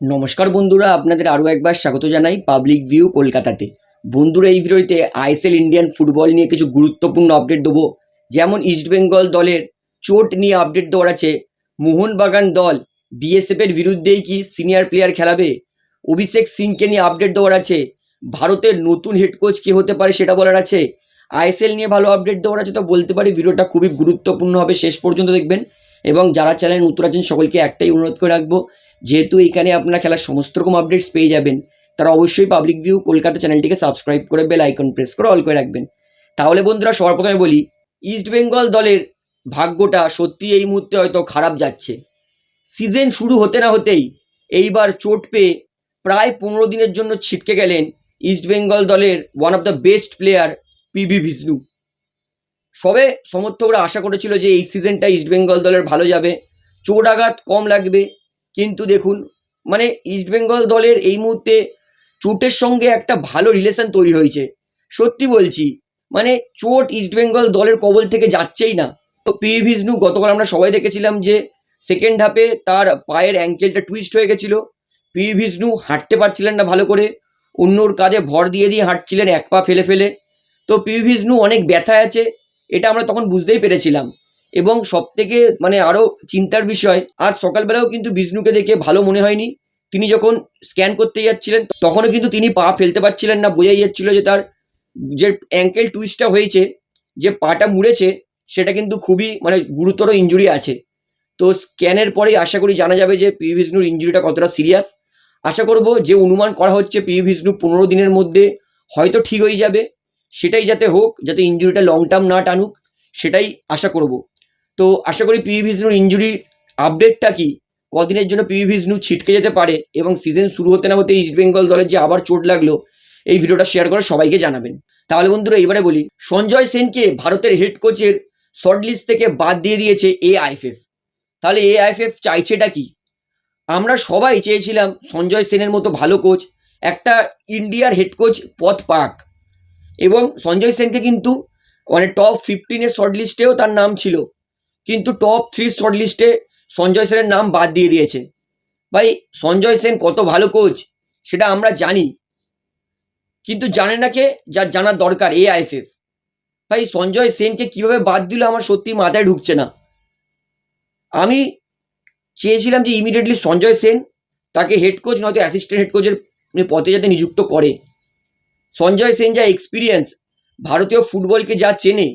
নমস্কার বন্ধুরা, আপনাদের আরও একবার স্বাগত জানাই পাবলিক ভিউ কলকাতাতে। বন্ধুরা, এই ভিডিওতে আইএসএল ইন্ডিয়ান ফুটবল নিয়ে কিছু গুরুত্বপূর্ণ আপডেট দেবো। যেমন ইস্টবেঙ্গল দলের চোট নিয়ে আপডেট দেওয়ার আছে। মোহনবাগান দল বিএসএফের বিরুদ্ধেই কি সিনিয়র প্লেয়ার খেলাবে? অভিষেক সিংকে নিয়ে আপডেট দেওয়ার আছে। ভারতের নতুন হেড কোচ কে হতে পারে সেটা বলার আছে। আইএসএল নিয়ে ভালো আপডেট দেওয়ার আছে তো বলতে পারি, ভিডিওটা খুবই গুরুত্বপূর্ণ হবে। শেষ পর্যন্ত দেখবেন। এবং যারা চ্যানেল নতুন আছেন, সকলকে একটাই অনুরোধ করে রাখব যেহেতু এখানে আপনারা খেলার সমস্ত রকম আপডেটস পেয়ে যাবেন, তারা অবশ্যই পাবলিক ভিউ কলকাতা চ্যানেলটিকে সাবস্ক্রাইব করে বেল আইকন প্রেস করে অল করে রাখবেন। তাহলে বন্ধুরা, সবার প্রথমে বলি ইস্ট বেঙ্গল দলের ভাগ্যটা সত্যি এই মুহূর্তে হয়তো খারাপ যাচ্ছে। সিজন শুরু হতে না হতেই এইবার চোট পেয়ে প্রায় পনেরো দিনের জন্য ছিটকে গেলেন ইস্ট বেঙ্গল দলের one of the best player PV Vishnu সবে সমর্থকরা আশা করেছিল যে এই সিজনটা ইস্ট বেঙ্গল দলের ভালো যাবে। চোট আঘাত কম লাগবে। কিন্তু দেখুন মানে ইস্টবেঙ্গল দলের এই মুহূর্তে চোটের সঙ্গে একটা ভালো রিলেশন তৈরি হয়েছে। সত্যি বলছি মানে চোট ইস্টবেঙ্গল দলের কবল থেকে যাচ্ছেই না। তো পি ভিষ্ণু গতকাল আমরা সবাই দেখেছিলাম যে সেকেন্ড হাফে তার পায়ের অ্যাঙ্কেলটা টুইস্ট হয়ে গেছিল। পি ভিষ্ণু হাঁটতে পারছিলেন না ভালো করে। অন্যর কাঁধে ভর দিয়ে দিয়ে হাঁটছিলেন, এক পা ফেলে ফেলে। তো পি ভিষ্ণু অনেক ব্যথায় আছে, এটা আমরা তখন বুঝতেই পেরেছিলাম। এবং সব থেকে মানে আরও চিন্তার বিষয়, আজ সকালবেলাও কিন্তু বিষ্ণুকে দেখে ভালো মনে হয়নি। তিনি যখন স্ক্যান করতে যাচ্ছিলেন, তখনও কিন্তু তিনি পা ফেলতে পারছিলেন না, বোঝাই যাচ্ছিল যে তার যে অ্যাঙ্কেল টুইস্টটা হয়েছে, যে পাটা মুড়েছে, সেটা কিন্তু খুবই মানে গুরুতর ইঞ্জুরি আছে। তো স্ক্যানের পরেই আশা করি জানা যাবে যে পি বিষ্ণুর ইঞ্জুরিটা কতটা সিরিয়াস আশা করব যে অনুমান করা হচ্ছে পি বিষ্ণু পনেরো দিনের মধ্যে হয়তো ঠিক হয়ে যাবে। সেটাই যাতে হোক, যাতে ইঞ্জুরিটা লং টার্ম না টানুক, সেটাই আশা করব। তো আশা করি পিভি ভিষ্ণুর ইঞ্জুরির আপডেটটা কি? কদিনের জন্য পিভি ভিষ্ণু ছিটকে যেতে পারে এবং সিজন শুরু হতে না হতে ইস্ট বেঙ্গল দলের যে আবার চোট লাগল, এই ভিডিওটা শেয়ার করে সবাইকে জানাবেন। তাহলে বন্ধুরা, এবারে বলি, সঞ্জয় সেনকে ভারতের হেড কোচের শর্ট লিস্ট থেকে বাদ দিয়ে দিয়েছে এ আইএফএফ তাহলে এ আইএফএফ চাইছেটা কি? আমরা সবাই চেয়েছিলাম সঞ্জয় সেনের মতো ভালো কোচ একটা ইন্ডিয়ার হেড কোচ পথ পাক। এবং সঞ্জয় সেনকে কিন্তু মানে টপ ফিফটিনের শর্ট লিস্টেও তার নাম ছিল। কিন্তু টপ থ্রি শর্ট লিস্টে সঞ্জয় সেনের নাম বাদ দিয়ে দিয়েছে। ভাই, সঞ্জয় সেন কত ভালো কোচ সেটা আমরা জানি। কিন্তু জানে না কে যার জানার দরকার এ আইএফএফ ভাই, সঞ্জয় সেনকে কীভাবে বাদ দিল আমার সত্যি মাথায় ঢুকছে না। আমি চেয়েছিলাম যে ইমিডিয়েটলি সঞ্জয় সেন তাকে হেড কোচ নয়তো অ্যাসিস্ট্যান্ট হেড কোচের পদে যাতে নিযুক্ত করে। সঞ্জয় সেন যা এক্সপিরিয়েন্স ভারতীয় ফুটবলকে যা চেনে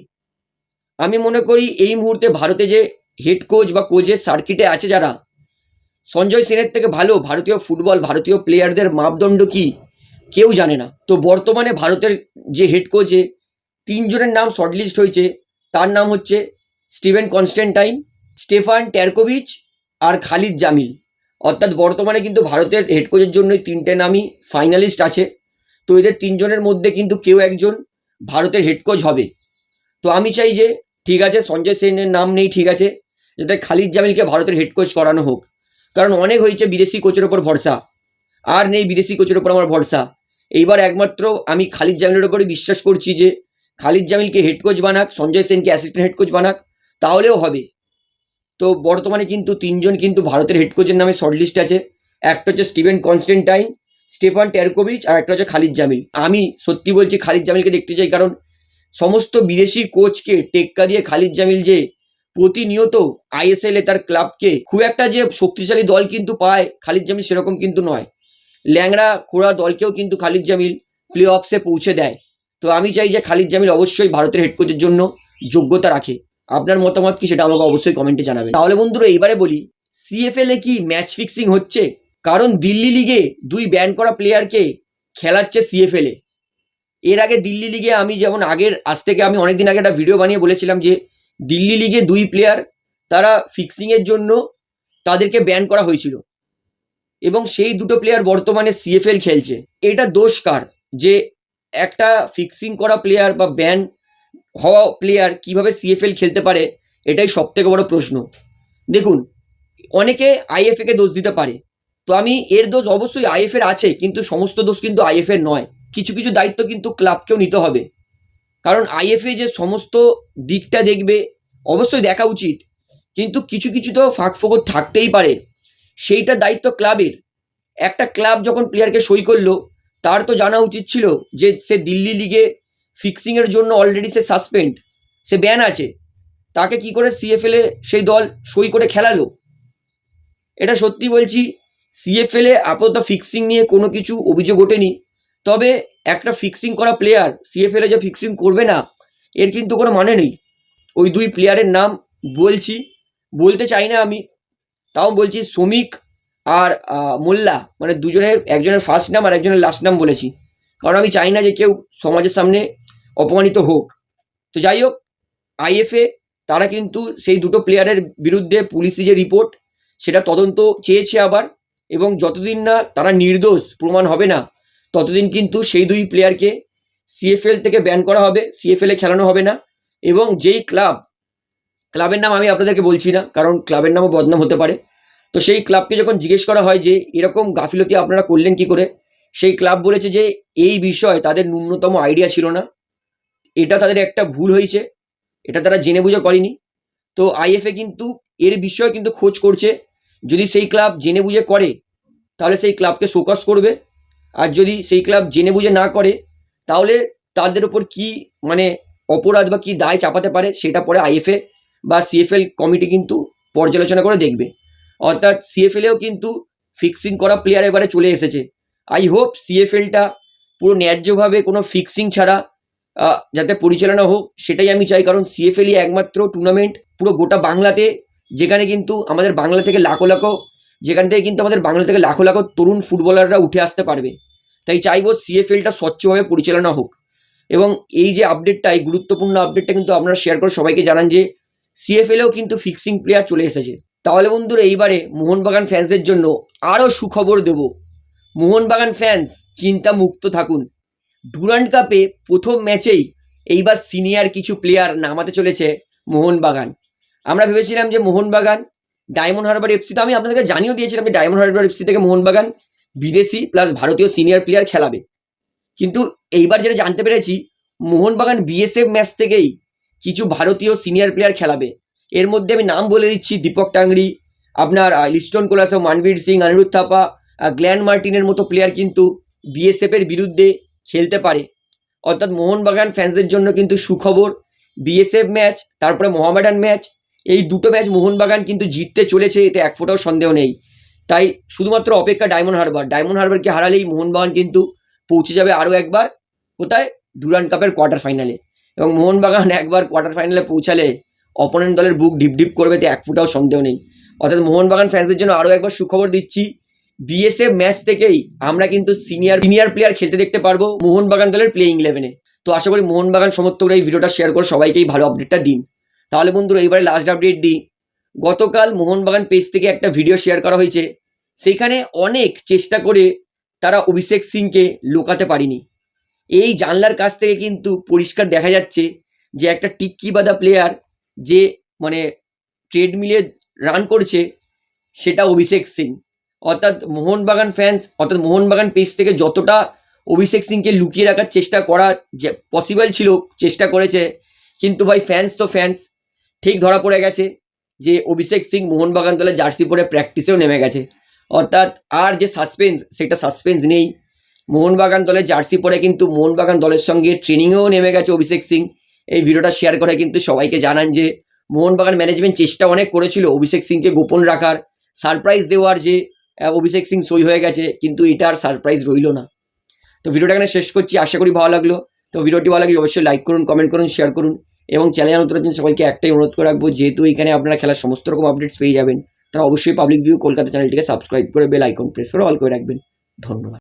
আমি মনে করি এই মুহূর্তে ভারতে যে হেড কোচ বা কোচের সার্কিটে আছে যারা, সঞ্জয় সেনের থেকে ভালো ভারতীয় ফুটবল ভারতীয় প্লেয়ারদের মাপদণ্ড কি, কেউ জানে না। তো বর্তমানে ভারতের যে হেড কোচে তিনজনের নাম শর্টলিস্ট হয়েছে, তার নাম হচ্ছে স্টিভেন কনস্ট্যান্টাইন, স্টেফান ট্যারকোভিচ আর খালিদ জামিল। অর্থাৎ বর্তমানে কিন্তু ভারতের হেড কোচের জন্য তিনটে নামই ফাইনালিস্ট আছে। তো এদের তিনজনের মধ্যে কিন্তু কেউ একজন ভারতের হেড কোচ হবে। তো আমি চাই যে ঠিক আছে, সঞ্জয় সেনের নাম নেই, ঠিক আছে। যাতে খালিদ জামিলকে ভারতের হেড কোচ করানো হোক। কারণ অনেক হয়েছে বিদেশি কোচের ওপর ভরসা। আর নেই বিদেশি কোচের ওপর আমার ভরসা। এইবার একমাত্র আমি খালিদ জামিলের ওপরে বিশ্বাস করছি যে, খালিদ জামিলকে হেড কোচ বানাক, সঞ্জয় সেনকে অ্যাসিস্ট্যান্ট হেড কোচ বানাক, তাহলেও হবে। তো বর্তমানে কিন্তু তিনজন কিন্তু ভারতের হেড কোচের নামে শর্টলিস্ট আছে। একটা হচ্ছে স্টিভেন কনস্টেন্টাইন, স্টেফান ট্যারকোভিচ আর একটা হচ্ছে খালিদ জামিল। আমি সত্যি বলছি, খালিদ জামিলকে দেখতে চাই, কারণ সমস্ত বিদেশি কোচকে টেক্কা দিয়ে খালিদ জামিল যে প্রতিনিয়ত আইএসএল এ তার ক্লাবকে খুব একটা যে শক্তিশালী দল কিন্তু পায় খালিদ জামিল সেরকম কিন্তু নয়। ল্যাংড়া খোড়া দলকেও কিন্তু খালিদ জামিল প্লে অফসে পৌঁছে দেয়। তো আমি চাই যে খালিদ জামিল অবশ্যই ভারতের হেড কোচের জন্য যোগ্যতা রাখে। আপনার মতামত কি সেটা আমাকে অবশ্যই কমেন্টে জানাবেন। তাহলে বন্ধুরা এইবারে বলি সিএফএল এ কি ম্যাচ ফিক্সিং হচ্ছে? কারণ দিল্লি লিগে দুই ব্যান করা প্লেয়ারকে খেলাচ্ছে সিএফএল এ। এর আগে দিল্লি লিগে আমি যেমন আগের, আজ থেকে আমি অনেকদিন আগে একটা ভিডিও বানিয়ে বলেছিলাম যে, দিল্লি লিগে দুই প্লেয়ার তারা ফিক্সিংয়ের জন্য তাদেরকে ব্যান করা হয়েছিল। এবং সেই দুটো প্লেয়ার বর্তমানে সিএফএল খেলছে। এটা দোষ কার? যে একটা ফিক্সিং করা প্লেয়ার বা ব্যান হওয়া প্লেয়ার কীভাবে সিএফএল খেলতে পারে, এটাই সব থেকে বড় প্রশ্ন। দেখুন, অনেকে আইএফএ কে দোষ দিতে পারে। তো আমি এর দোষ অবশ্যই আইএফ এর আছে, কিন্তু সমস্ত দোষ কিন্তু আইএফ এর নয়। কিছু কিছু দায়িত্ব কিন্তু ক্লাবকেও নিতে হবে। কারণ আইএফএ যে সমস্ত দিকটা দেখবে, অবশ্যই দেখা উচিত। কিন্তু কিছু কিছু তো ফাঁক ফোকর থাকতেই পারে। সেইটা দায়িত্ব ক্লাবের। একটা ক্লাব যখন প্লেয়ারকে সই করল, তার তো জানা উচিত ছিল যে সে দিল্লি লিগে ফিক্সিংয়ের জন্য অলরেডি সে সাসপেন্ড সে ব্যান আছে। তাকে কি করে সিএফএলে সেই দল সই করে খেলালো? এটা সত্যি বলছি সিএফএলে আপাতত ফিক্সিং নিয়ে কোনো কিছু অভিযোগ ওঠেনি। তবে একটা ফিক্সিং করা প্লেয়ার সিএফএলে যে ফিক্সিং করবে না, এর কিন্তু কোনো মানে নেই। ওই দুই প্লেয়ারের নাম বলছি, বলতে চাই না আমি, তাও বলছি শ্রমিক আর মোল্লা মানে দুজনের, একজনের ফার্স্ট নাম আর একজনের লাস্ট নাম বলেছি। কারণ আমি চাই না যে কেউ সমাজের সামনে অপমানিত হোক। তো যাই হোক আইএফএ তারা কিন্তু সেই দুটো প্লেয়ারের বিরুদ্ধে পুলিশি যে রিপোর্ট সেটা তদন্ত চেয়েছে আবার, এবং যতদিন না তারা নির্দোষ, প্রমাণ হবে না ততদিন কিন্তু সেই দুই প্লেয়ারকে সিএফএল থেকে ব্যান করা হবে সিএফএলে খেলানো হবে না। এবং যেই ক্লাব ক্লাবের নাম আমি আপনাদেরকে বলছি না, কারণ ক্লাবের নামও বদনাম হতে পারে। তো সেই ক্লাবকে যখন জিজ্ঞেস করা হয় যে, এরকম গাফিলতি আপনারা করলেন কি করে? সেই ক্লাব বলেছে যে, এই বিষয়ে তাদের ন্যূনতম আইডিয়া ছিল না। এটা তাদের একটা ভুল হয়েছে। এটা তারা জেনে বুঝে করেনি। তো আইএফএ কিন্তু, এর বিষয়ে কিন্তু খোঁজ করছে। যদি সেই ক্লাব জেনে বুঝে করে, তাহলে সেই ক্লাবকে শোকস করবে। আর যদি সেই ক্লাব জেনে বুঝে না করে, তাহলে তাদের উপর কি মানে অপরাধ বা কি দায় চাপাতে পারে সেটা পরে আইএফএ বা সিএফএল কমিটি কিন্তু পর্যালোচনা করে দেখবে। অর্থাৎ সিএফএলেও কিন্তু ফিক্সিং করা প্লেয়ার এবারে চলে এসেছে। আই হোপ সিএফএলটা পুরো ন্যায্যভাবে কোনো ফিক্সিং ছাড়া যাতে পরিচালনা হোক, সেটাই আমি চাই। কারণ সিএফএলই একমাত্র টুর্নামেন্ট পুরো গোটা বাংলাতে, যেখানে কিন্তু আমাদের বাংলা থেকে লাখো লাখো যেখান থেকে কিন্তু আমাদের বাংলা থেকে লাখো লাখো তরুণ ফুটবলাররা উঠে আসতে পারবে। তাই চাইব সিএফএলটা স্বচ্ছভাবে পরিচালনা হোক। এবং এই যে আপডেটটা এই গুরুত্বপূর্ণ আপডেটটা কিন্তু আপনারা শেয়ার করে সবাইকে জানান যে সিএফএলেও কিন্তু ফিক্সিং প্লেয়ার চলে এসেছে। তাহলে বন্ধুরা, এইবারে মোহনবাগান ফ্যান্সদের জন্য আরও সুখবর দেব। মোহনবাগান ফ্যান্স চিন্তা মুক্ত থাকুন। ডুরান্ড কাপে প্রথম ম্যাচেই এইবার সিনিয়র কিছু প্লেয়ার নামাতে চলেছে মোহনবাগান। আমরা ভেবেছিলাম যে মোহনবাগান ডায়মন্ড হারবার এফসি তো আমি আপনাদেরকে জানিয়েও দিয়েছিলাম যে ডায়মন্ড হারবার এফসি থেকে মোহনবাগান বিদেশি প্লাস ভারতীয় সিনিয়র প্লেয়ার খেলাবে। কিন্তু এইবার যেটা জানতে পেরেছি মোহনবাগান বিএসএফ ম্যাচ থেকেই কিছু ভারতীয় সিনিয়র প্লেয়ার খেলাবে। এর মধ্যে আমি নাম বলে দিচ্ছি দীপক টাংরি আপনার লিস্টন কোলাসো মানবীর সিং অনিরুদ্ধ থাপা আহ, গ্ল্যান মার্টিনের মতো প্লেয়ার কিন্তু বিএসএফের বিরুদ্ধে খেলতে পারে। অর্থাৎ মোহনবাগান ফ্যান্সদের জন্য কিন্তু সুখবর। বিএসএফ ম্যাচ তারপরে মোহামেডান ম্যাচ এই দুটো ম্যাচ মোহনবাগান কিন্তু জিততে চলেছে, এতে এক ফোঁটাও সন্দেহ নেই। তাই শুধুমাত্র অপেক্ষা ডায়মন্ড হারবার। ডায়মন্ড হারবারকে হারালেই মোহনবাগান কিন্তু পৌঁছে যাবে আরও একবার কোথায়? ডুরান্ড কাপের কোয়ার্টার ফাইনালে এবং মোহনবাগান একবার কোয়ার্টার ফাইনালে পৌঁছালে অপোনেন্ট দলের বুক ডিপ ডিপ করবে তো এক ফুটাও সন্দেহ নেই। অর্থাৎ মোহনবাগান ফ্যান্সদের জন্য আরও একবার সুখবর দিচ্ছি বিএসএফ ম্যাচ থেকেই আমরা কিন্তু সিনিয়র সিনিয়র প্লেয়ার খেলতে দেখতে পারব মোহনবাগান দলের প্লেইং ইলেভেনে তো আশা করি মোহনবাগান সমর্থকরা এই ভিডিওটা শেয়ার করে সবাইকেই ভালো আপডেটটা দিন। তাহলে বন্ধুরা এইবারে লাস্ট আপডেট দিই। গতকাল মোহনবাগান পেজ থেকে একটা ভিডিও শেয়ার করা হয়েছে। সেখানে অনেক চেষ্টা করে তারা অভিষেক সিংকে লুকাতে পারেনি। এই জানলার কাছ থেকে কিন্তু পরিষ্কার দেখা যাচ্ছে যে একটা টিক্কি বাদা প্লেয়ার যে মানে ট্রেডমিলে রান করছে, সেটা অভিষেক সিং। অর্থাৎ মোহনবাগান ফ্যান্স অর্থাৎ মোহনবাগান পেজ থেকে যতটা অভিষেক সিংকে লুকিয়ে রাখার চেষ্টা করা যে পসিবল ছিল, চেষ্টা করেছে। কিন্তু ভাই ফ্যান্স তো ফ্যান্স ঠিক ধরা পড়ে গেছে যে অভিষেক সিং মোহনবাগান দলের জার্সি পরে প্র্যাকটিসেও নেমে গেছে। অর্থাৎ আর যে সাসপেন্স, সেটা সাসপেন্স নেই। মোহনবাগান দলের জার্সি পরে কিন্তু মোহনবাগান দলের সঙ্গে ট্রেনিংয়েও নেমে গেছে অভিষেক সিং। এই ভিডিওটা শেয়ার করে কিন্তু সবাইকে জানান যে মোহনবাগান ম্যানেজমেন্ট চেষ্টা অনেক করেছিল অভিষেক সিংকে গোপন রাখার সারপ্রাইজ দেওয়ার যে অভিষেক সিং সই হয়ে গেছে, কিন্তু এটা আর সারপ্রাইজ রইল না। তো ভিডিওটা এখানে শেষ করছি, আশা করি ভালো লাগল। তো ভিডিওটি ভালো লাগলে অবশ্যই লাইক করুন কমেন্ট করুন শেয়ার করুন। এবং চ্যানেল নতুন দিন সকলকে একটাই অনুরোধ করে রাখব, যেহেতু এখানে আপনারা খেলার সমস্ত রকম আপডেটস পেয়ে যাবেন, তারা অবশ্যই পাবলিক ভিউ কলকাতা চ্যানেলটিকে সাবস্ক্রাইব করে বেল আইকন প্রেস করে অল করে রাখবেন। ধন্যবাদ।